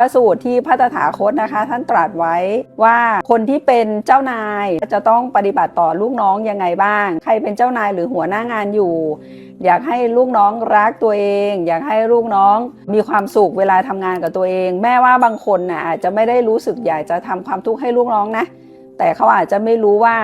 พระสูตรที่พระตถาคตนะคะ ท่านตรัสไว้ว่าคนที่เป็นเจ้านายจะต้องปฏิบัติต่อลูกน้องยังไงบ้าง ใครเป็นเจ้านายหรือหัวหน้างานอยู่ อยากให้ลูกน้องรักตัวเอง อยากให้ลูกน้องมีความสุขเวลาทำงานกับตัวเอง แม้ว่าบางคนน่ะอาจจะไม่ได้รู้สึกอยากจะทำความทุกข์ให้ลูกน้องนะ แต่เขาอาจจะไม่รู้ว่า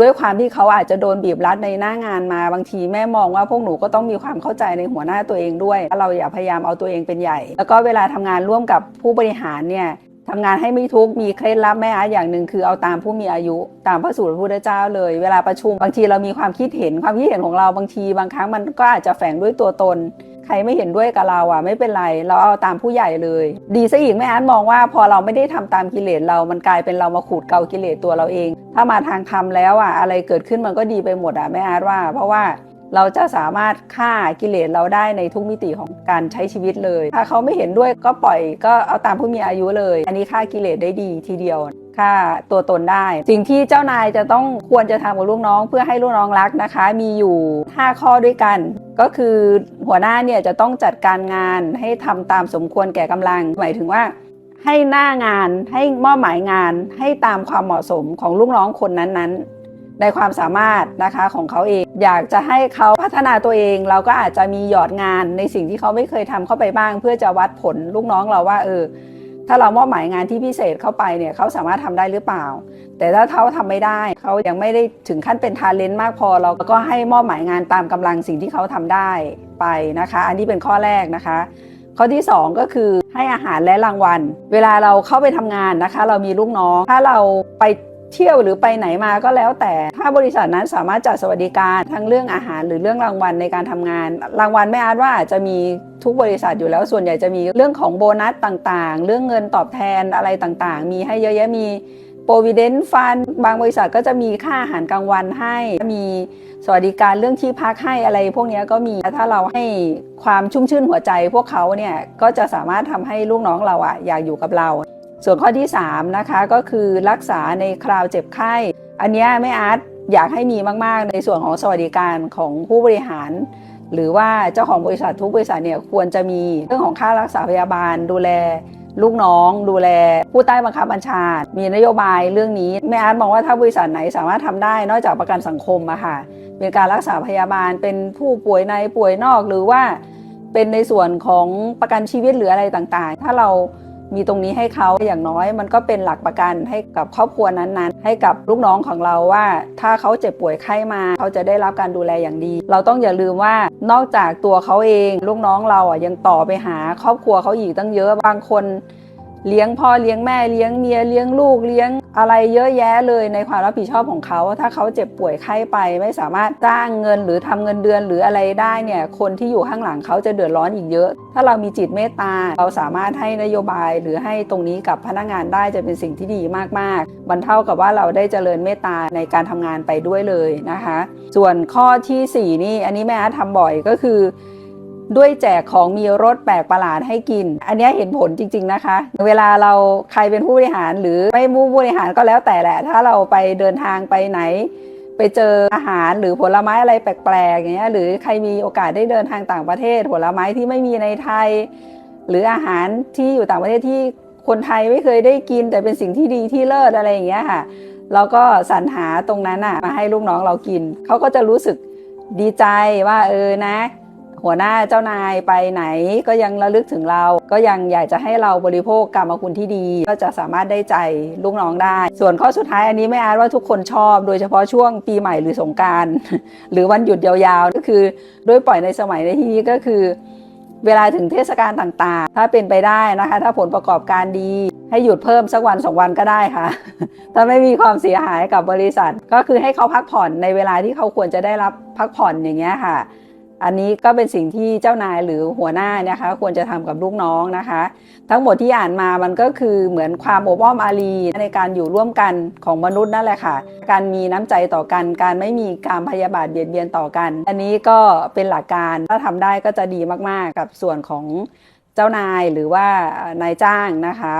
ด้วยความที่เขาอาจจะโดนบีบรัดในหน้างานมาบางทีแม่มองว่าพวกหนูก็ต้องมีความเข้าใจในหัวหน้าตัวเองด้วยเราอย่าพยายามเอาตัวเองเป็นใหญ่ แล้วก็เวลาทำงานร่วมกับผู้บริหารเนี่ยทำงานให้ไม่ทุกข์มีเคล็ดลับแม่อาร์ตอย่างหนึ่งคือเอาตามผู้มีอายุตามพระสูตรพระพุทธเจ้าเลย เวลาประชุมบางทีเรามีความคิดเห็นความคิดเห็นของเราบางทีบางครั้งมันก็อาจจะแฝงด้วยตัวตน ใครไม่เห็นด้วยกับเราอะ ไม่เป็นไร เราเอาตามผู้ใหญ่เลย ดีซะอีกแม่อาร์ตมองว่าพอเราไม่ได้ทำตามกิเลสเรา มันกลายเป็นเรามาขูดเกากิเลสตัวเราเอง ถ้ามาทางธรรมแล้วอะอะไรเกิดขึ้นมันก็ดีไปหมดอะแม่อาร์ตว่า เพราะว่าเราจะสามารถฆ่ากิเลสเราได้ในทุกมิติของการใช้ชีวิตเลย ถ้าเขาไม่เห็นด้วยก็ปล่อยก็เอาตามผู้มีอายุเลย อันนี้ฆ่ากิเลสได้ดีทีเดียว ฆ่าตัวตนได้ สิ่งที่เจ้านายจะต้องควรจะทำกับลูกน้อง เพื่อให้ลูกน้องรักนะคะ มีอยู่ 5 ข้อด้วยกัน ก็คือหัวหน้าเนี่ยจะต้องจัดการงานให้ทำตามสมควรแก่กำลัง หมายถึงว่าให้หน้างานให้มอบหมายงานให้ตามความเหมาะสมของลูกน้องคนนั้นๆ ในความสามารถนะคะของเขาเอง อยากจะให้เขาพัฒนาตัวเอง เราก็อาจจะมีหยอดงานในสิ่งที่เขาไม่เคยทำเข้าไปบ้าง เพื่อจะวัดผลลูกน้องเราว่าเออ ถ้าเรามอบหมายงานที่พิเศษเข้าไปเนี่ยเขาสามารถทำได้หรือเปล่า แต่ถ้าเขาทำไม่ได้เขายังไม่ได้ถึงขั้นเป็นทาเลนต์มากพอ เราก็ให้มอบหมายงานตามกำลังสิ่งที่เขาทำได้ไปนะคะ อันนี้เป็นข้อแรกนะคะ ข้อที่ 2 ก็คือให้อาหารและรางวัล เวลาเราเข้าไปทำงานนะคะ เรามีลูกน้องถ้าเราไป เที่ยวหรือไปไหนมาก็แล้วแต่ ถ้าบริษัทนั้นสามารถจัดสวัสดิการทั้งเรื่องอาหารหรือเรื่องรางวัลในการทำงาน รางวัลไม่อาจว่าอาจจะมีทุกบริษัทอยู่แล้วส่วนใหญ่จะมีเรื่องของโบนัสต่างๆ เรื่องเงินตอบแทนอะไรต่างๆ มีให้เยอะแยะมี provident fund บางบริษัทก็จะมีค่าอาหารกลางวันให้ มีสวัสดิการเรื่องที่พักให้อะไร พวกนี้ก็มีถ้าเราให้ความชุ่มชื่นหัวใจพวกเขาเนี่ยก็จะสามารถทำให้ลูกน้องเราอะอยากอยู่กับเรา ส่วนข้อที่3นะคะก็คือรักษาในคราวเจ็บไข้ อันนี้แม่อาร์ตอยากให้มีมาก ๆ ในส่วนของสวัสดิการของผู้บริหาร หรือว่าเจ้าของบริษัททุกบริษัทเนี่ยควรจะมีเรื่องของค่ารักษาพยาบาล ดูแลลูกน้อง ดูแลผู้ใต้บังคับบัญชา มีนโยบายเรื่องนี้แม่อาร์ตมองว่าถ้าบริษัทไหนสามารถทำได้นอกจากประกันสังคมอะค่ะเป็นการรักษาพยาบาลเป็นผู้ป่วยในป่วยนอกหรือว่าเป็นในส่วนของประกันชีวิตหรืออะไรต่างๆ ถ้าเรา มีตรงนี้ให้เขาอย่างน้อย มันก็เป็นหลักประกันให้กับครอบครัวนั้นๆ ให้กับลูกน้องของเราว่า ถ้าเขาเจ็บป่วยไข้มา เขาจะได้รับการดูแลอย่างดี เราต้องอย่าลืมว่านอกจากตัวเขาเอง ลูกน้องเราอะยังต่อไปหาครอบครัวเขาอีกตั้งเยอะบางคน เลี้ยงพ่อเลี้ยงแม่เลี้ยงเมียเลี้ยงลูกเลี้ยงอะไรเยอะแยะเลยในความรับผิดชอบของเขา ถ้าเขาเจ็บป่วยไข้ไป ไม่สามารถจ้างเงินหรือทำเงินเดือนหรืออะไรได้เนี่ยคนที่อยู่ข้างหลังเขาจะเดือดร้อนอีกเยอะ ถ้าเรามีจิตเมตตา เราสามารถให้นโยบายหรือให้ตรงนี้กับพนักงานได้จะเป็นสิ่งที่ดีมากๆมันเท่ากับว่าเราได้เจริญเมตตาในการทำงานไปด้วยเลยนะคะ ส่วนข้อทีสี่ 4 นี่อันนี้แม่อาทำบ่อยก็คือ ด้วยแจกของมีรสแปลกประหลาดให้กิน อันนี้เห็นผลจริง ๆนะคะ เวลาเราใครเป็นผู้บริหารหรือไม่ผู้บริหารก็แล้วแต่แหละ ถ้าเราไปเดินทางไปไหน ไปเจออาหารหรือผลไม้อะไรแปลกๆอย่างเงี้ยหรือใครมีโอกาสได้เดินทางต่างประเทศ ผลไม้ที่ไม่มีในไทย หรืออาหารที่อยู่ต่างประเทศที่คนไทยไม่เคยได้กิน แต่เป็นสิ่งที่ดีที่เลิศอะไรอย่างเงี้ยค่ะเราก็สรรหาตรงนั้นอะมาให้ลูกน้องเรากิน เขาก็จะรู้สึกดีใจว่าเออนะ หัวหน้าเจ้านายไปไหนก็ยังระลึกถึงเรา ก็ยังอยากจะให้เราบริโภคกรรมคุณที่ดี ก็จะสามารถได้ใจลูกน้องได้ ส่วนข้อสุดท้ายอันนี้ไม่อาจว่าทุกคนชอบ โดยเฉพาะช่วงปีใหม่หรือสงการหรือวันหยุดยาวๆ ก็คือด้วยปล่อยในสมัยในที่นี้ก็คือ เวลาถึงเทศกาลต่างๆ ถ้าเป็นไปได้นะคะ ถ้าผลประกอบการดีให้หยุดเพิ่มสักวันสองวันก็ได้ค่ะ ถ้าไม่มีความเสียหายกับบริษัท ก็คือให้เขาพักผ่อนในเวลาที่เขาควรจะได้รับพักผ่อนอย่างเงี้ยค่ะ อันนี้ก็เป็นสิ่งที่เจ้านายหรือหัวหน้านะคะ ควรจะทำกับลูกน้องนะคะ ทั้งหมดที่อ่านมามันก็คือเหมือนความโอบอ้อมอารีในการอยู่ร่วมกันของมนุษย์นั่นแหละค่ะ การมีน้ำใจต่อกัน การไม่มีการพยาบาทเบียดเบียนต่อกัน อันนี้ก็เป็นหลักการถ้าทำได้ก็จะดีมากๆ กับส่วนของเจ้านายหรือว่านายจ้างนะคะ